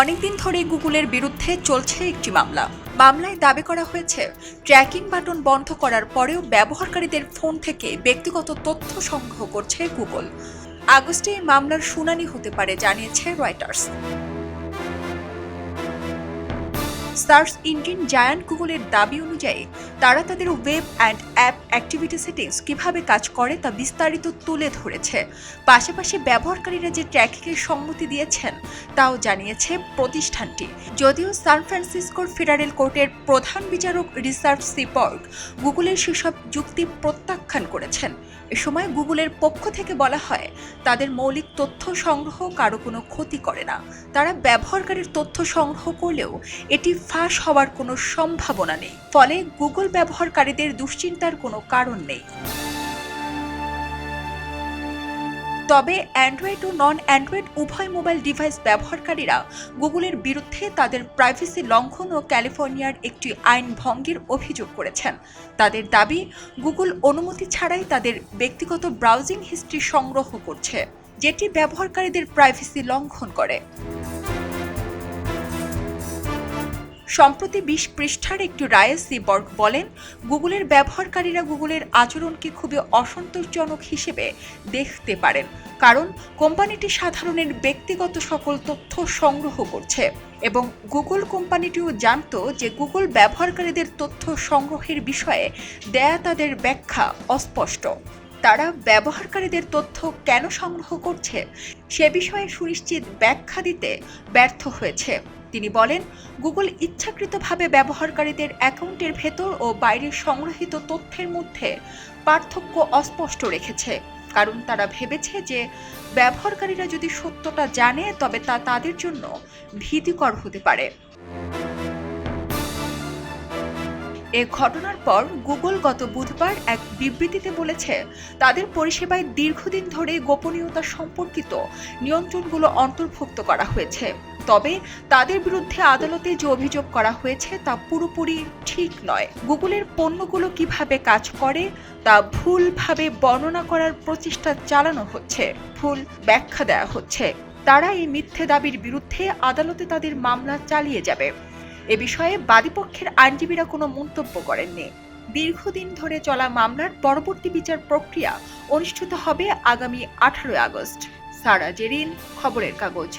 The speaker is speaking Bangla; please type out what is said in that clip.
অনেকদিন ধরে গুগলের বিরুদ্ধে চলছে একটি মামলা। মামলায় দাবি করা হয়েছে, ট্র্যাকিং বাটন বন্ধ করার পরেও ব্যবহারকারীদের ফোন থেকে ব্যক্তিগত তথ্য সংগ্রহ করছে গুগল। আগস্টে এই মামলার শুনানি হতে পারে, জানিয়েছে রয়টার্স। সার্চ ইঞ্জিন জায়ান্ট গুগলের দাবি অনুযায়ী, তারা তাদের web and app activity settings কীভাবে কাজ করে তা বিস্তারিত তুলে ধরেছে। পাশাপাশি ব্যবহারকারীরা যে ট্র্যাকিংয়ের সম্মতি দিয়েছেন, তাও জানিয়েছে প্রতিষ্ঠানটি। যদিও সান ফ্রান্সিসকোর ফেডারেল কোর্টের প্রধান বিচারক রিসার্চ সিপর্গ গুগলের সেসব যুক্তি প্রত্যাখ্যান করেছেন। এ সময় গুগলের পক্ষ থেকে বলা হয়, তাদের মৌলিক তথ্য সংগ্রহ কারও কোনো ক্ষতি করে না। তারা ব্যবহারকারীর তথ্য সংগ্রহ করলেও এটি ফাঁস হওয়ার কোনো সম্ভাবনা নেই। ফলে গুগল ব্যবহারকারীদের দুশ্চিন্তার কোনো কারণ নেই। তবে অ্যান্ড্রয়েড ও নন অ্যান্ড্রয়েড উভয় মোবাইল ডিভাইস ব্যবহারকারীরা গুগলের বিরুদ্ধে তাদের প্রাইভেসি লঙ্ঘন ও ক্যালিফোর্নিয়ার একটি আইন ভঙ্গের অভিযোগ করেছেন। তাদের দাবি, গুগল অনুমতি ছাড়াই তাদের ব্যক্তিগত ব্রাউজিং হিস্ট্রি সংগ্রহ করছে, যেটি ব্যবহারকারীদের প্রাইভেসি লঙ্ঘন করে। সম্প্রতি বিশ পৃষ্ঠার একটি রায়ে সিবর্গ বলেন, গুগলের ব্যবহারকারীরা গুগলের আচরণকে খুবই অসন্তোষজনক হিসেবে দেখতে পারেন, কারণ কোম্পানিটি সাধারণের ব্যক্তিগত সকল তথ্য সংগ্রহ করছে এবং গুগল কোম্পানিটিও জানত যে গুগল ব্যবহারকারীদের তথ্য সংগ্রহের বিষয়ে দেয়া তাদের ব্যাখ্যা অস্পষ্ট। তারা ব্যবহারকারীদের তথ্য কেন সংগ্রহ করছে সে বিষয়ে সুনিশ্চিত ব্যাখ্যা দিতে ব্যর্থ হয়েছে। তিনি বলেন, গুগল ইচ্ছাকৃতভাবে ব্যবহারকারীদের অ্যাকাউন্টের ভেতর ও বাইরে সংগ্রহীত তথ্যের মধ্যে পার্থক্য অস্পষ্ট রেখেছে। কারণ তারা ভেবেছে যে ব্যবহারকারীরা যদি সত্যটা জানে, তবে তা তাদের জন্য ভীতিকর হতে পারে। এ ঘটনার পর গুগল গত বুধবার এক বিবৃতিতে বলেছে, তাদের পরিষেবায় দীর্ঘদিন ধরে গোপনীয়তা সম্পর্কিত নিয়ন্ত্রণগুলো অন্তর্ভুক্ত করা হয়েছে। তবে তাদের বিরুদ্ধে আদালতে যে অভিযোগ করা হয়েছে তা পুরোপুরি ঠিক নয়। গুগলের পণ্যগুলো কীভাবে কাজ করে তা ভুলভাবে বর্ণনা করার প্রচেষ্টা চালানো হচ্ছে, ভুল ব্যাখ্যা দেওয়া হচ্ছে। তারা এই মিথ্যে দাবির বিরুদ্ধে আদালতে তাদের মামলা চালিয়ে যাবে। এ বিষয়ে বাদীপক্ষের আইনজীবীরা কোনো মন্তব্য করেননি। দীর্ঘদিন ধরে চলা মামলার পরবর্তী বিচার প্রক্রিয়া অনুষ্ঠিত হবে আগামী আঠারোই আগস্ট। সারা জেরিন, খবরের কাগজ।